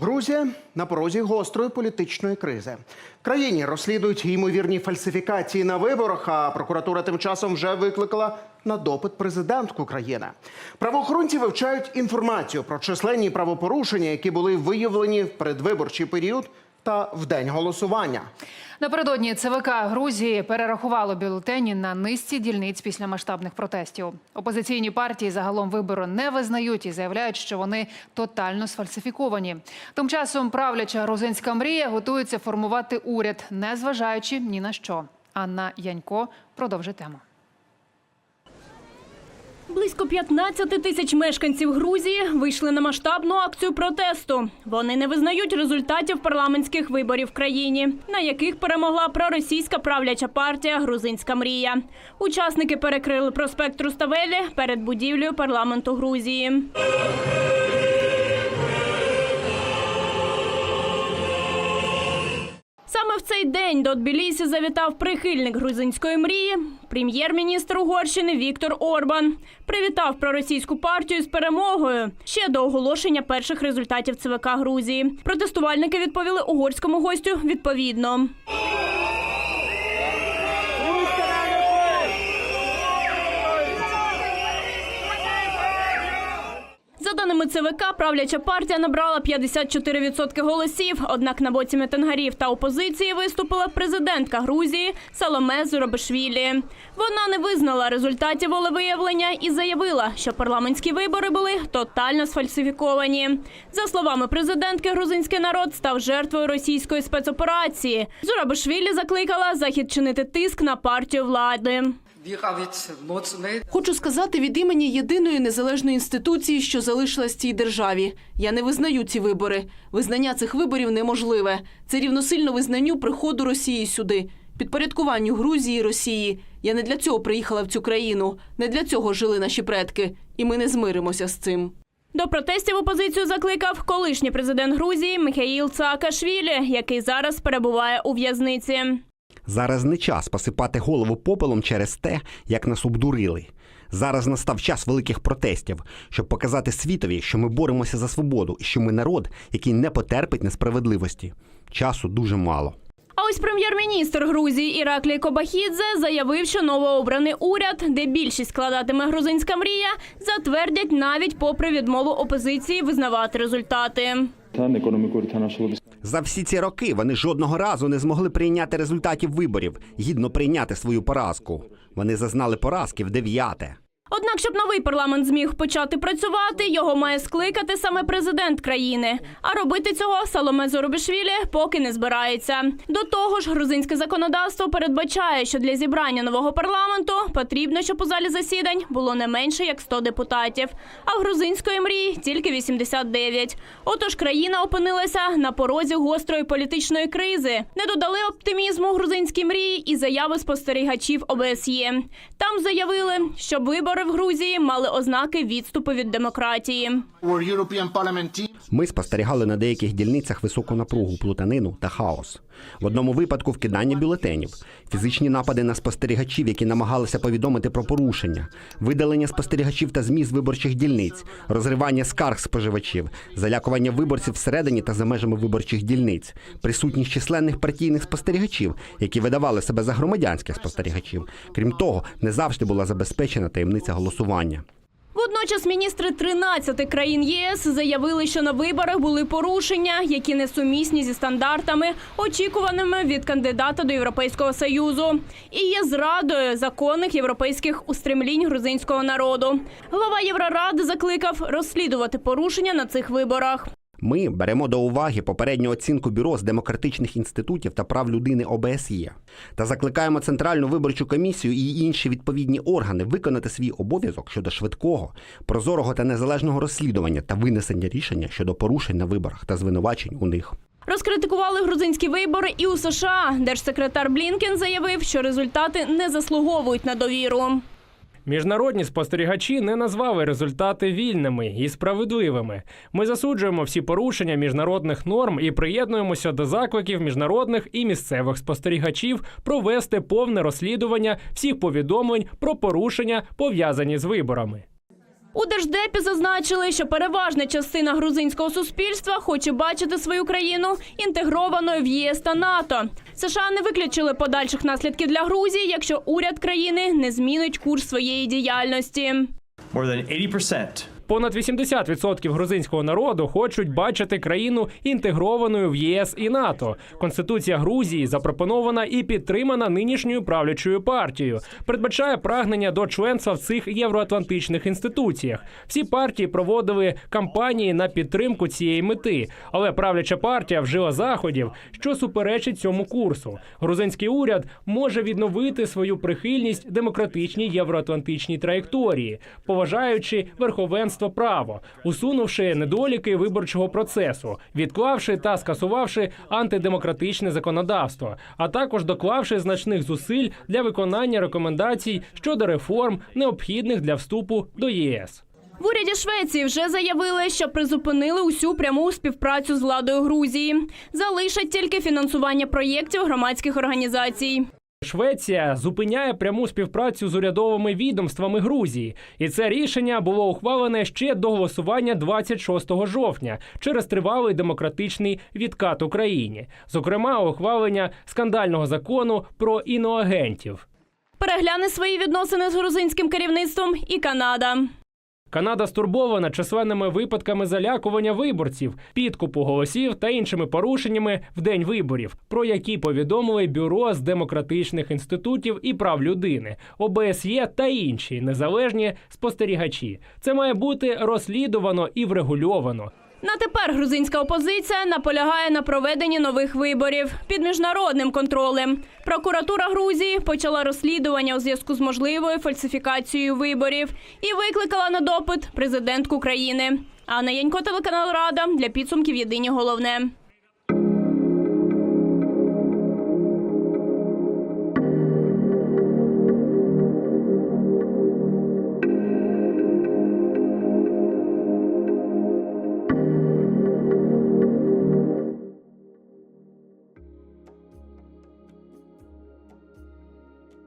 Грузія на порозі гострої політичної кризи. В країні розслідують ймовірні фальсифікації на виборах. А прокуратура тим часом вже викликала на допит президентку країни. Правоохоронці вивчають інформацію про численні правопорушення, які були виявлені в передвиборчий період та в день голосування. Напередодні ЦВК Грузії перерахувало бюлетені на низці дільниць після масштабних протестів. Опозиційні партії загалом вибори не визнають і заявляють, що вони тотально сфальсифіковані. Тим часом правляча грузинська мрія готується формувати уряд, не зважаючи ні на що. Анна Янько продовжить тему. Близько 15 тисяч мешканців Грузії вийшли на масштабну акцію протесту. Вони не визнають результатів парламентських виборів в країні, на яких перемогла проросійська правляча партія Грузинська мрія. Учасники перекрили проспект Руставелі перед будівлею парламенту Грузії. Цей день до Тбілісі завітав прихильник грузинської мрії, прем'єр-міністр Угорщини Віктор Орбан. Привітав проросійську партію з перемогою ще до оголошення перших результатів ЦВК Грузії. Протестувальники відповіли угорському гостю відповідно. За ЦВК, правляча партія набрала 54% голосів. Однак на боці мітингарів та опозиції виступила президентка Грузії Саломе Зурабишвілі. Вона не визнала результатів волевиявлення і заявила, що парламентські вибори були тотально сфальсифіковані. За словами президентки, грузинський народ став жертвою російської спецоперації. Зурабишвілі закликала захід чинити тиск на партію влади. Хочу сказати від імені єдиної незалежної інституції, що залишилась цій державі. Я не визнаю ці вибори. Визнання цих виборів неможливе. Це рівносильно визнанню приходу Росії сюди, підпорядкуванню Грузії і Росії. Я не для цього приїхала в цю країну. Не для цього жили наші предки, і ми не змиримося з цим. До протестів опозицію закликав колишній президент Грузії Михаїл Цаакашвілі, який зараз перебуває у в'язниці. Зараз не час посипати голову попелом через те, як нас обдурили. Зараз настав час великих протестів, щоб показати світові, що ми боремося за свободу і що ми народ, який не потерпить несправедливості. Часу дуже мало. А ось прем'єр-міністр Грузії Іраклій Кобахідзе заявив, що новообраний уряд, де більшість складатиме грузинська мрія, затвердять навіть попри відмову опозиції визнавати результати та економікою та нашого за всі ці роки вони жодного разу не змогли прийняти результатів виборів, гідно прийняти свою поразку. Вони зазнали поразки в дев'яте. Однак, щоб новий парламент зміг почати працювати, його має скликати саме президент країни. А робити цього Саломе Зорубішвілі поки не збирається. До того ж, грузинське законодавство передбачає, що для зібрання нового парламенту потрібно, щоб у залі засідань було не менше як 100 депутатів. А в грузинської мрії тільки 89. Отож, країна опинилася на порозі гострої політичної кризи. Не додали оптимізму грузинській мрії і заяви спостерігачів ОБСЄ. Там заявили, що вибори в Грузії мали ознаки відступу від демократії. Ми спостерігали на деяких дільницях високу напругу, плутанину та хаос. В одному випадку вкидання бюлетенів, фізичні напади на спостерігачів, які намагалися повідомити про порушення, видалення спостерігачів та змі з виборчих дільниць, розривання скарг споживачів, залякування виборців всередині та за межами виборчих дільниць, присутність численних партійних спостерігачів, які видавали себе за громадянських спостерігачів. Крім того, не завжди була забезпечена таємниця голосування. Водночас міністри 13 країн ЄС заявили, що на виборах були порушення, які несумісні зі стандартами, очікуваними від кандидата до Європейського союзу, і є зрадою законних європейських устремлінь грузинського народу. Глава Євроради закликав розслідувати порушення на цих виборах. Ми беремо до уваги попередню оцінку бюро з демократичних інститутів та прав людини ОБСЄ та закликаємо Центральну виборчу комісію і інші відповідні органи виконати свій обов'язок щодо швидкого, прозорого та незалежного розслідування та винесення рішення щодо порушень на виборах та звинувачень у них. Розкритикували грузинські вибори і у США. Держсекретар Блінкен заявив, що результати не заслуговують на довіру. Міжнародні спостерігачі не назвали результати вільними і справедливими. Ми засуджуємо всі порушення міжнародних норм і приєднуємося до закликів міжнародних і місцевих спостерігачів провести повне розслідування всіх повідомлень про порушення пов'язані з виборами. У держдепі зазначили, що переважна частина грузинського суспільства хоче бачити свою країну інтегрованою в ЄС та НАТО. США не виключили подальших наслідків для Грузії, якщо уряд країни не змінить курс своєї діяльності. More than 80% Понад 80% грузинського народу хочуть бачити країну інтегрованою в ЄС і НАТО. Конституція Грузії запропонована і підтримана нинішньою правлячою партією. Передбачає прагнення до членства в цих євроатлантичних інституціях. Всі партії проводили кампанії на підтримку цієї мети, але правляча партія вжила заходів, що суперечить цьому курсу. Грузинський уряд може відновити свою прихильність демократичній євроатлантичній траєкторії, поважаючи верховенство права, усунувши недоліки виборчого процесу, відклавши та скасувавши антидемократичне законодавство, а також доклавши значних зусиль для виконання рекомендацій щодо реформ, необхідних для вступу до ЄС. В уряді Швеції вже заявили, що призупинили усю пряму співпрацю з владою Грузії. Залишать тільки фінансування проєктів громадських організацій. Швеція зупиняє пряму співпрацю з урядовими відомствами Грузії, і це рішення було ухвалене ще до голосування 26 жовтня через тривалий демократичний відкат Україні, зокрема ухвалення скандального закону про іноагентів. Перегляне свої відносини з грузинським керівництвом і Канада. Канада стурбована численними випадками залякування виборців, підкупу голосів та іншими порушеннями в день виборів, про які повідомили бюро з демократичних інститутів і прав людини, ОБСЄ та інші незалежні спостерігачі. Це має бути розслідувано і врегульовано. На тепер грузинська опозиція наполягає на проведенні нових виборів під міжнародним контролем. Прокуратура Грузії почала розслідування у зв'язку з можливою фальсифікацією виборів і викликала на допит президентку країни. Анна Янько, телеканал Рада для підсумків Єдині головне.